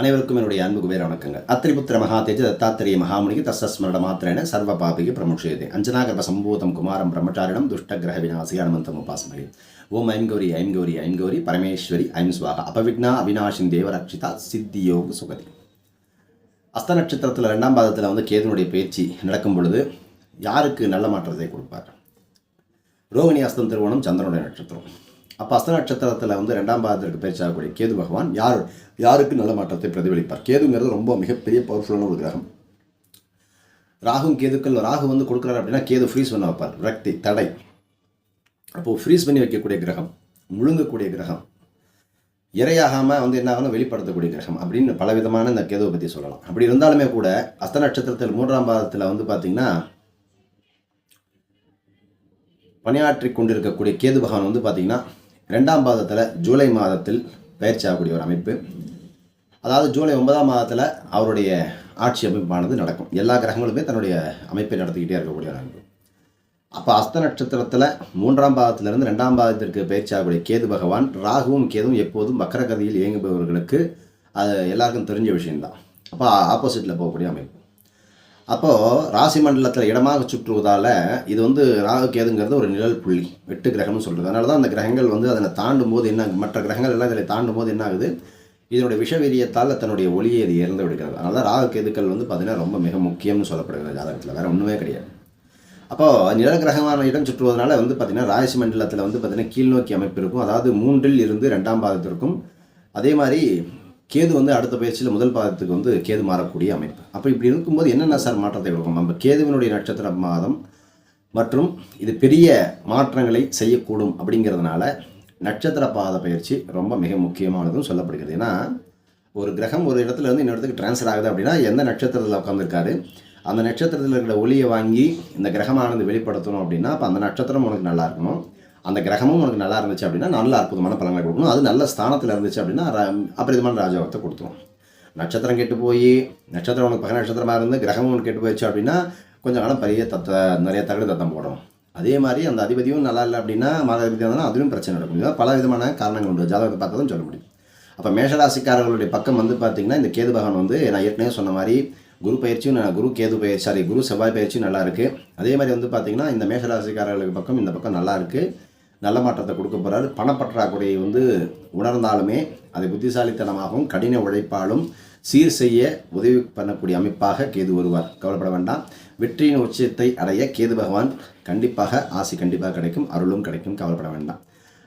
அனைவருக்கும் என்னுடைய அன்பு குபேர வணக்கங்கள். அத்திரிபுத்திர மகா தேஜ தத்தாத்திரிய மகாமுனிக்கு தஸ்ஸ்மரண மாத்திரேன சர்வ பாபிக்கு பிரமுஷயதே அஞ்சனாகர்ப சம்பூதம் குமாரம் பிரம்மச்சாரிடம் துஷ்ட கிரக விநாசி அனுமந்தம் உபாசமகே ஓம் ஐம் கௌரி ஐம் கௌரி ஐம் கௌரி பரமேஸ்வரி ஐம் சுவாக. அபவிக்னா அவினாஷின் தேவரட்சிதா சித்தியோக சுகதி. அஸ்த நட்சத்திரத்தில் ரெண்டாம் பாதத்தில் வந்து கேதுனுடைய பேச்சு நடக்கும் பொழுது யாருக்கு நல்ல மாற்றத்தை கொடுப்பார்? ரோகிணி அஸ்தம் திருவோணம் சந்திரனுடைய நட்சத்திரம். அப்போ அஸ்த நட்சத்திரத்தில் வந்து ரெண்டாம் பாதத்திற்கு பேச்சாகக்கூடிய கேது பகவான் யார் யாருக்கு நல்ல மாற்றத்தை பிரதிபலிப்பார்? கேதுங்கிறது ரொம்ப மிகப்பெரிய பவர்ஃபுல்லான ஒரு கிரகம். ராகும் கேதுக்கள் ராகு வந்து கொடுக்குறாரு அப்படின்னா கேது ஃப்ரீஸ் பண்ண வைப்பார். விரக்தி தடை. அப்போது ஃப்ரீஸ் பண்ணி வைக்கக்கூடிய கிரகம் முழுங்கக்கூடிய கிரகம் இரையாகாமல் வந்து என்ன ஆகணும்? வெளிப்படுத்தக்கூடிய கிரகம் அப்படின்னு பலவிதமான இந்த கேதுவை பற்றி சொல்லலாம். அப்படி இருந்தாலுமே கூட அஸ்த நட்சத்திரத்தில் மூன்றாம் பாதத்தில் வந்து பார்த்திங்கன்னா பணியாற்றி கொண்டிருக்கக்கூடிய கேது பகவான் வந்து பார்த்திங்கன்னா ரெண்டாம் பாதத்தில் ஜூலை மாதத்தில் பயிற்சி ஆகக்கூடிய ஒரு அமைப்பு. அதாவது ஜூலை ஒன்பதாம் மாதத்தில் அவருடைய ஆட்சி அமைப்பானது நடக்கும். எல்லா கிரகங்களுமே தன்னுடைய அமைப்பை நடத்திக்கிட்டே இருக்கக்கூடிய ஒரு அமைப்பு. அப்போ அஸ்த நட்சத்திரத்தில் மூன்றாம் பாதத்திலிருந்து ரெண்டாம் பாதத்திற்கு பயிற்சி ஆகக்கூடிய கேது பகவான் ராகுவும் கேதுவும் எப்போதும் வக்கரகதியில் இயங்குபவர்களுக்கு அது எல்லாருக்கும் தெரிஞ்ச விஷயம்தான். அப்போ ஆப்போசிட்டில் போகக்கூடிய அமைப்பு. அப்போது ராசி மண்டலத்தில் இடமாக சுற்றுவதால் இது வந்து ராகு கேதுங்கிறது ஒரு நிழல் புள்ளி வெட்டு கிரகம்னு சொல்கிறது அதனால தான் அந்த கிரகங்கள் வந்து அதில் தாண்டும் போது என்ன மற்ற கிரகங்கள் எல்லாம் இதில் தாண்டும் போது என்ன ஆகுது? இதனுடைய விஷவீரியத்தால் தன்னுடைய ஒளியை அது இறந்து விடுகிறது. அதனால தான் ராகு கேதுக்கள் வந்து பார்த்திங்கன்னா ரொம்ப மிக முக்கியம்னு சொல்லப்படுகிறது ஜாதகத்தில். வேறு ஒன்றுமே கிடையாது. அப்போது நிழல் கிரகமான இடம் சுற்றுவதனால வந்து பார்த்திங்கன்னா ராசி மண்டலத்தில் வந்து பார்த்திங்கன்னா கீழ்நோக்கி அமைப்பு இருக்கும். அதாவது மூன்றில் இருந்து ரெண்டாம் பாதத்திற்கும் அதே மாதிரி கேது வந்து அடுத்த பயிற்சியில் முதல் பாதத்துக்கு வந்து கேது மாறக்கூடிய அமைப்பு. அப்போ இப்படி இருக்கும்போது என்னென்ன சார் மாற்றத்தை கொடுக்கும் நம்ம கேதுவினுடைய நட்சத்திர மாதம் மற்றும் இது பெரிய மாற்றங்களை செய்யக்கூடும் அப்படிங்கிறதுனால நட்சத்திர பாத பயிற்சி ரொம்ப மிக முக்கியமானதும் சொல்லப்படுகிறது. ஏன்னா ஒரு கிரகம் ஒரு இடத்துல இருந்து இன்னொரு இடத்துக்கு ட்ரான்ஸ்ஃபர் ஆகுது அப்படின்னா எந்த நட்சத்திரத்தில் உட்காந்துருக்காரு அந்த நட்சத்திரத்தில் இருக்கிற ஒளியை வாங்கி இந்த கிரகமானது வெளிப்படுத்தணும் அப்படின்னா அப்போ அந்த நட்சத்திரம் உனக்கு நல்லா இருக்கணும். அந்த கிரகமும் உனக்கு நல்லா இருந்துச்சு அப்படின்னா நல்ல அற்புதமான பலன்களை கொடுக்கணும். அது நல்ல ஸ்தானத்தில் இருந்துச்சு அப்படின்னா ர- அபரிதமான ராஜாவத்தை கொடுத்துரும். நட்சத்திரம் கெட்டு போய் நட்சத்திரம் உனக்கு பக நட்சத்திரமாக இருந்து கிரகமும் உனக்கு கெட்டு போயிடுச்சு அப்படின்னா கொஞ்சம் காலம் பெரிய தத்த நிறைய தகடு தத்தம் போடும் அதே மாதிரி அந்த அதிபதியும் நல்லா இல்லை அப்படின்னா மத அதிபதி இருந்தாலும் அதுவும் பிரச்சனை நடக்கும். பல விதமான காரணங்கள் உண்டு. ஜாதகத்தை பார்த்ததும் சொல்ல முடியும். அப்போ மேஷராசிக்காரர்களுடைய பக்கம் வந்து பார்த்திங்கன்னா இந்த கேது பகவான் வந்து நான் ஏற்கனவே சொன்ன மாதிரி குரு பயிற்சியும் நான் குரு கேது பயிற்சி சாரி குரு செவ்வாய் பயிற்சியும் நல்லா இருக்குது அதே மாதிரி வந்து பார்த்திங்கன்னா இந்த மேஷராசிக்காரர்களுக்கு பக்கம் இந்த பக்கம் நல்லா இருக்குது நல்ல மாற்றத்தை கொடுக்க போகிறாரு பணப்பற்றாக்குறையை வந்து உணர்ந்தாலுமே அதை புத்திசாலித்தனமாகவும் கடின உழைப்பாலும் சீர் செய்ய உதவி பண்ணக்கூடிய அமைப்பாக கேது வருவார் கவலைப்பட வேண்டாம். வெற்றியின் உச்சத்தை அடைய கேது பகவான் கண்டிப்பாக ஆசி கண்டிப்பாக கிடைக்கும் அருளும் கிடைக்கும் கவலைப்பட வேண்டாம்.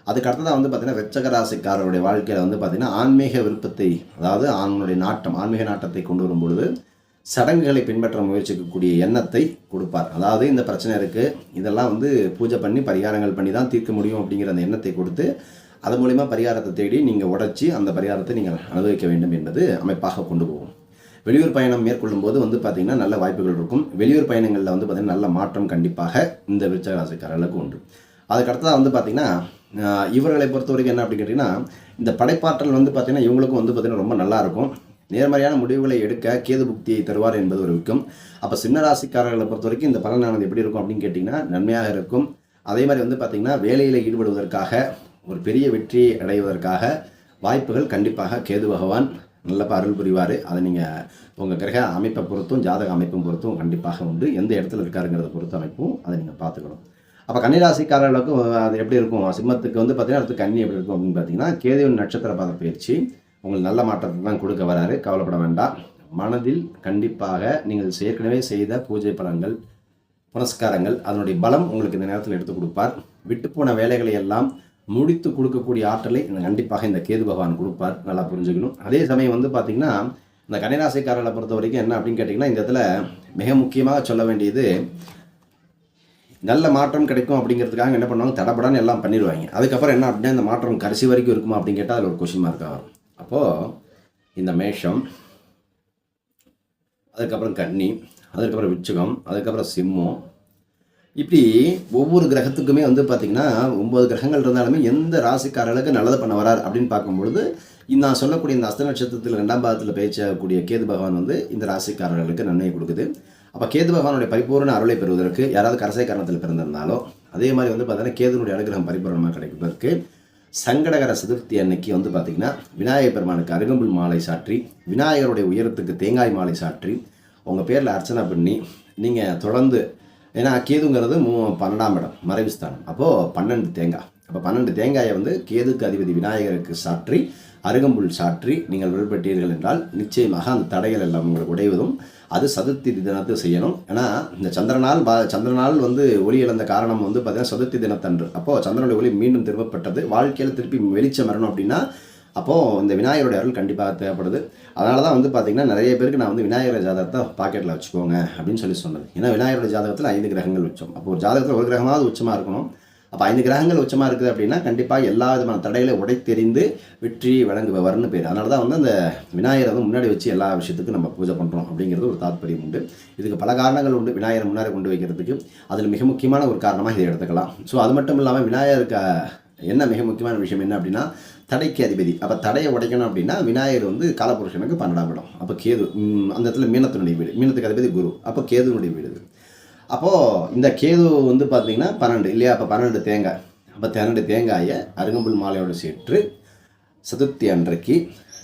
அதுக்கு அடுத்ததாக வந்து பார்த்திங்கன்னா வெச்சக ராசிக்காரருடைய வாழ்க்கையில் வந்து பார்த்திங்கன்னா ஆன்மீக விருப்பத்தை அதாவது ஆண்களுடைய நாட்டம் ஆன்மீக நாட்டத்தை கொண்டு வரும் பொழுது சடங்குகளை பின்பற்ற முயற்சிக்கக்கூடிய எண்ணத்தை கொடுப்பார். அதாவது இந்த பிரச்சனை இருக்குது இதெல்லாம் வந்து பூஜை பண்ணி பரிகாரங்கள் பண்ணி தான் தீர்க்க முடியும் அப்படிங்கிற அந்த எண்ணத்தை கொடுத்து அது மூலிமா பரிகாரத்தை தேடி நீங்கள் உடச்சி அந்த பரிகாரத்தை நீங்கள் அனுபவிக்க வேண்டும் என்பது அமைப்பாக கொண்டு போகும். வெளியூர் பயணம் மேற்கொள்ளும் போது வந்து பார்த்திங்கன்னா நல்ல வாய்ப்புகள் இருக்கும். வெளியூர் பயணங்களில் வந்து பார்த்திங்கன்னா நல்ல மாற்றம் கண்டிப்பாக இந்த விருச்சக ராசிக்காரர்களுக்கு உண்டு. அதுக்கு அடுத்ததாக வந்து பார்த்திங்கன்னா இவர்களை பொறுத்த வரைக்கும் என்ன அப்படின்னு கேட்டிங்கன்னா இந்த படைப்பாற்றல் வந்து பார்த்திங்கன்னா இவங்களுக்கும் வந்து பார்த்திங்கன்னா ரொம்ப நல்லாயிருக்கும் நேர்மறையான முடிவுகளை எடுக்க கேது புக்தியை தருவார் என்பது ஒரு விக்கும் அப்போ சின்ன ராசிக்காரர்களை பொறுத்த வரைக்கும் இந்த பலனானது எப்படி இருக்கும் அப்படின்னு கேட்டிங்கன்னா நன்மையாக இருக்கும். அதே மாதிரி வந்து பார்த்திங்கன்னா வேலையில் ஈடுபடுவதற்காக ஒரு பெரிய வெற்றியை அடைவதற்காக வாய்ப்புகள் கண்டிப்பாக கேது பகவான் நல்ல அருள் புரிவார். அதை நீங்கள் உங்கள் கிரக அமைப்பை பொறுத்தும் ஜாதக அமைப்பும் பொறுத்தும் கண்டிப்பாக உண்டு. எந்த இடத்துல இருக்காருங்கிறத பொறுத்த அமைப்பும் அதை நீங்கள் பார்த்துக்கணும். அப்போ கன்னிராசிக்காரர்களுக்கும் அது எப்படி இருக்கும்? சிம்மத்துக்கு வந்து பார்த்திங்கன்னா அடுத்து கன்னி எப்படி இருக்கும் அப்படின்னு பார்த்தீங்கன்னா கேதுவின் நட்சத்திர பாத பயிற்சி. உங்களுக்கு நல்ல மாற்றத்தை தான் கொடுக்க வராரு. கவலைப்பட வேண்டாம். மனதில் கண்டிப்பாக நீங்கள் ஏற்கனவே செய்த பூஜை பலன்கள் புனஸ்காரங்கள் அதனுடைய பலம் உங்களுக்கு இந்த நேரத்தில் எடுத்து கொடுப்பார். விட்டுப்போன வேலைகளை எல்லாம் முடித்து கொடுக்கக்கூடிய ஆற்றலை இந்த கண்டிப்பாக இந்த கேது பகவான் கொடுப்பார். நல்லா புரிஞ்சுக்கணும். அதே சமயம் வந்து பார்த்திங்கன்னா இந்த கன்னிராசிக்காரர்களை பொறுத்த வரைக்கும் என்ன அப்படின்னு கேட்டிங்கன்னா இந்த இடத்துல மிக முக்கியமாக சொல்ல வேண்டியது நல்ல மாற்றம் கிடைக்கும் அப்படிங்கிறதுக்காக என்ன பண்ணுவாங்க? தடப்படான்னு எல்லாம் பண்ணிடுவாங்க. அதுக்கப்புறம் என்ன அப்படின்னா இந்த மாற்றம் கடைசி வரைக்கும் இருக்குமா அப்படின்னு கேட்டால் அதில் ஒரு கொஷின் மார்க்காக வரும். அப்போது இந்த மேஷம் அதுக்கப்புறம் கன்னி அதுக்கப்புறம் விச்சுகம் அதுக்கப்புறம் சிம்மம். இப்படி ஒவ்வொரு கிரகத்துக்குமே வந்து பார்த்திங்கன்னா ஒம்பது கிரகங்கள் இருந்தாலுமே எந்த ராசிக்காரர்களுக்கு நல்லது பண்ண வரார் அப்படின்னு பார்க்கும்பொழுது நான் சொல்லக்கூடிய இந்த அஸ்த நட்சத்திரத்தில் ரெண்டாம் பாகத்தில் பேச்சக்கூடிய கேது பகவான் வந்து இந்த ராசிக்காரர்களுக்கு நன்மையை கொடுக்குது. அப்போ கேது பகவானுடைய பரிபூர்ண அருளை பெறுவதற்கு யாராவது கரசை காரணத்தில் பிறந்திருந்தாலோ அதே மாதிரி வந்து பார்த்தீங்கன்னா கேதுனுடைய அனுகிரகம் பரிபூர்ணமாக கிடைப்பதற்கு சங்கடகர சதுர்த்தி அன்னைக்கு வந்து பார்த்திங்கன்னா விநாயகர் பெருமானுக்கு அருகம்புல் மாலை சாற்றி விநாயகருடைய உயரத்துக்கு தேங்காய் மாலை சாற்றி உங்கள் பேரில் அர்ச்சனை பண்ணி நீங்கள் தொடர்ந்து ஏன்னா கேதுங்கிறது மூ பன்னெண்டாம் இடம் மறைவு ஸ்தானம் அப்போது பன்னெண்டு தேங்காய். அப்போ பன்னெண்டு தேங்காயை வந்து கேதுக்கு அதிபதி விநாயகருக்கு சாற்றி அருகம்புல் சாற்றி நீங்கள் விடுபட்டீர்கள் என்றால் நிச்சயமாக அந்த தடைகள் எல்லாம் உங்களுக்கு உடைவதும் அது சதுர்த்தி தினத்தை செய்யணும். ஏன்னா இந்த சந்திரனால் பா சந்திரனால் வந்து ஒளி இழந்த காரணம் வந்து பார்த்தீங்கன்னா சதுர்த்தி தினத்தன்று. அப்போது சந்திரனுடைய ஒளி மீண்டும் திரும்பப்பட்டது. வாழ்க்கையில் திருப்பி வெளிச்சம் வரணும் அப்படின்னா அப்போது இந்த விநாயகருடைய அருள் கண்டிப்பாக தேவைப்படுது. அதனால தான் வந்து பார்த்திங்கன்னா நிறைய பேருக்கு நான் வந்து விநாயகர் ஜாதகத்தை பாக்கெட்டில் வச்சுக்கோங்க அப்படின்னு சொல்லி சொன்னது. ஏன்னா விநாயகருடைய ஜாதகத்தில் ஐந்து கிரகங்கள் உச்சம். அப்போ ஒரு ஜாதகத்தில் ஒரு கிரகமாவது உச்சமாக இருக்கணும். அப்போ ஐந்து கிரகங்கள் உச்சமாக இருக்குது அப்படின்னா கண்டிப்பாக எல்லா விதமான தடைகளை உடைத்தெறிந்து வெற்றி வழங்குபவர்னு பேர். அதனால தான் வந்து அந்த விநாயகரை வந்து முன்னாடி வச்சு எல்லா விஷயத்துக்கும் நம்ம பூஜை பண்ணுறோம் அப்படிங்கிறது ஒரு தாற்பயம் உண்டு. இதுக்கு பல காரணங்கள் உண்டு விநாயகரை முன்னாடி கொண்டு வைக்கிறதுக்கு. அதில் மிக முக்கியமான ஒரு காரணமாக இதை எடுத்துக்கலாம். ஸோ அது மட்டும் இல்லாமல் விநாயகருக்கு என்ன மிக முக்கியமான விஷயம் என்ன அப்படின்னா தடைக்கு அதிபதி. அப்போ தடையை உடைக்கணும் அப்படின்னா விநாயகர் வந்து காலபுருஷனுக்கு பன்னெண்டாம் இடம். அப்போ கேது அந்த இடத்துல மீனத்தினுடைய வீடு. மீனத்துக்கு அதிபதி குரு. அப்போ கேதுனுடைய வீடு இது. அப்போது இந்த கேது வந்து பார்த்தீங்கன்னா பன்னெண்டு இல்லையா? அப்போ பன்னெண்டு தேங்காய். அப்போ பன்னெண்டு தேங்காயை அருகம்புல் மாலையோடு சேற்று சதுர்த்தி அன்றைக்கு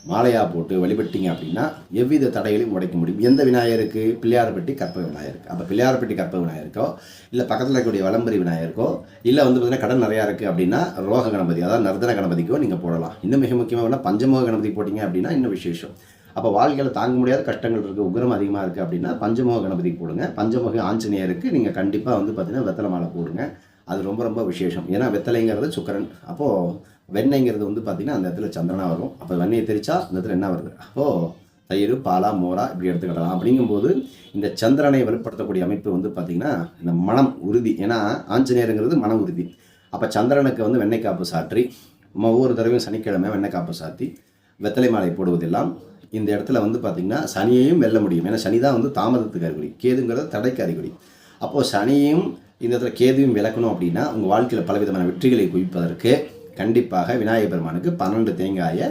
மாலையாக போட்டு வழிபட்டீங்க அப்படின்னா எவ்வித தடைகளையும் உடைக்க முடியும். எந்த விநாயகருக்கு? பிள்ளையார்பட்டி கற்ப விநாயகருக்கு. அப்போ பிள்ளையார்பட்டி கற்ப விநாயகருக்கோ இல்லை பக்கத்தில் இருக்கக்கூடிய வளம்பரி விநாயகருக்கோ இல்லை வந்து பார்த்தீங்கன்னா கடன் நிறையா இருக்குது அப்படின்னா ரோக கணபதி அதாவது நர்தன கணபதிக்கோ நீங்கள் போடலாம். இன்னும் மிக முக்கியமாக பஞ்சமோக கணபதி போட்டிங்க அப்படின்னா இன்னும் விசேஷம். அப்போ வாழ்க்கையில் தாங்க முடியாத கஷ்டங்கள் இருக்குது உக்ரம் அதிகமாக இருக்குது அப்படின்னா பஞ்சமுக கணபதிக்கு போடுங்க. பஞ்சமுக ஆஞ்சநேயருக்கு நீங்கள் கண்டிப்பாக வந்து பார்த்தீங்கன்னா வெத்தலை மாலை போடுங்க. அது ரொம்ப ரொம்ப விசேஷம். ஏன்னா வெத்தலைங்கிறது சுக்கரன். அப்போது வெண்ணெய்ங்கிறது வந்து பார்த்திங்கன்னா அந்த இடத்துல சந்திரனா வரும். அப்போ வெண்ணெயை தெரிச்சா அந்த இடத்துல என்ன வருது? அப்போது தயிர் பாலா மோரா இப்படி எடுத்துக்கிடலாம். அப்படிங்கும்போது இந்த சந்திரனை வெளிப்படுத்தக்கூடிய அமைப்பு வந்து பார்த்திங்கன்னா இந்த மனம் உறுதி. ஏன்னா ஆஞ்சநேயருங்கிறது மன உறுதி. அப்போ சந்திரனுக்கு வந்து வெண்ணெய் காப்பு சாற்றி ஒவ்வொரு தடவையும் சனிக்கிழமை வெண்ணெய் காப்பு சாத்தி வெத்தலை மாலை போடுவதெல்லாம் இந்த இடத்துல வந்து பார்த்திங்கன்னா சனியையும் வெல்ல முடியும். ஏன்னா சனி தான் வந்து தாமதத்துக்கு அறிகுறி. கேதுங்கிறது தடைக்கு அறிகுறி. அப்போது சனியும் இந்த இடத்துல கேதுவும் விளக்கணும் அப்படின்னா உங்கள் வாழ்க்கையில் பலவிதமான வெற்றிகளை குவிப்பதற்கு கண்டிப்பாக விநாயகர் பெருமானுக்கு பன்னெண்டு தேங்காயை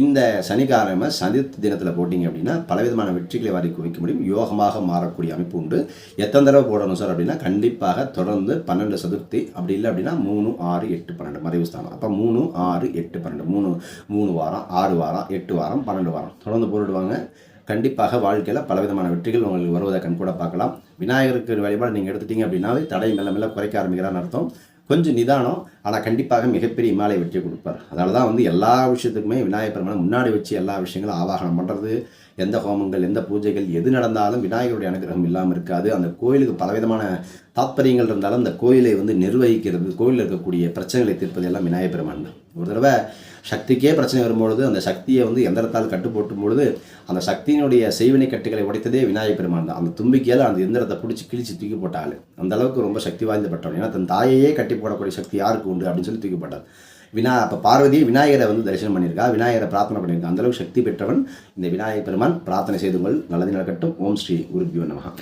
இந்த சனிக்கிழமை சதுர்த்தி தினத்தில் போட்டிங்க அப்படின்னா பலவிதமான வெற்றிகளை வாரி குவிக்க முடியும். யோகமாக மாறக்கூடிய அமைப்பு உண்டு. எத்தனை தடவை போடணும் சார் அப்படின்னா கண்டிப்பாக தொடர்ந்து பன்னெண்டு சதுர்த்தி. அப்படி இல்லை அப்படின்னா மூணு ஆறு எட்டு பன்னெண்டு மறைவு ஸ்தானம். அப்போ மூணு ஆறு எட்டு பன்னெண்டு. மூணு மூணு வாரம் ஆறு வாரம் எட்டு வாரம் பன்னெண்டு வாரம். தொடர்ந்து போட்டுடுவாங்க. கண்டிப்பாக வாழ்க்கையில் பலவிதமான வெற்றிகள் உங்களுக்கு வருவதை கண்கூட பார்க்கலாம். விநாயகருக்கு வழிபாடு நீங்கள் எடுத்துட்டீங்க அப்படின்னாவே தடை மெல்ல மெல்ல குறைக்க ஆரம்பிக்கிறான்னு அர்த்தம். கொஞ்சம் நிதானம் ஆனால் கண்டிப்பாக மிகப்பெரிய இமாலை வெற்றியை கொடுப்பார். அதனால தான் வந்து எல்லா விஷயத்துக்குமே விநாயகர் பெருமானை முன்னாடி வச்சு எல்லா விஷயங்களும் ஆவாகனம் பண்ணுறது எந்த ஹோமங்கள் எந்த பூஜைகள் எது நடந்தாலும் விநாயகருடைய அனுகிரகம் இல்லாமல் இருக்காது. அந்த கோயிலுக்கு பலவிதமான தாத்பரியங்கள் இருந்தாலும் அந்த கோயிலை வந்து நிர்வகிக்கிறது கோயிலில் இருக்கக்கூடிய பிரச்சனைகளை தீர்ப்பது எல்லாம் விநாயகர் பெருமான் தான். ஒரு தடவை சக்திக்கே பிரச்சனை வரும்பொழுது அந்த சக்தியை வந்து எந்திரத்தால் கட்டு போட்டும் பொழுது அந்த சக்தியினுடைய செய்வினை கட்டுகளை உடைத்ததே விநாயகர் பெருமான் தான். அந்த தும்பிக்கையால் அந்த எந்திரத்தை பிடிச்சி கிழிச்சு தூக்கி போட்டாள் அந்த அளவுக்கு ரொம்ப சக்தி வாய்ந்த பட்டவன். ஏன்னா தன் தாயையே கட்டி போடக்கூடிய சக்தி யாருக்கு உண்டு? அப்படின்னு சொல்லி தூக்கி வினா அப்போ பார்வதி விநாயகரை வந்து தரிசனம் பண்ணியிருக்கா. விநாயகரை பிரார்த்தனை பண்ணியிருக்கா. அந்தளவுக்கு சக்தி பெற்றவன் இந்த விநாயகர் பெருமான். பிரார்த்தனை செய்துங்கள் நல்லது நடக்கட்டும். ஓம் ஸ்ரீ குருபியோ நமகா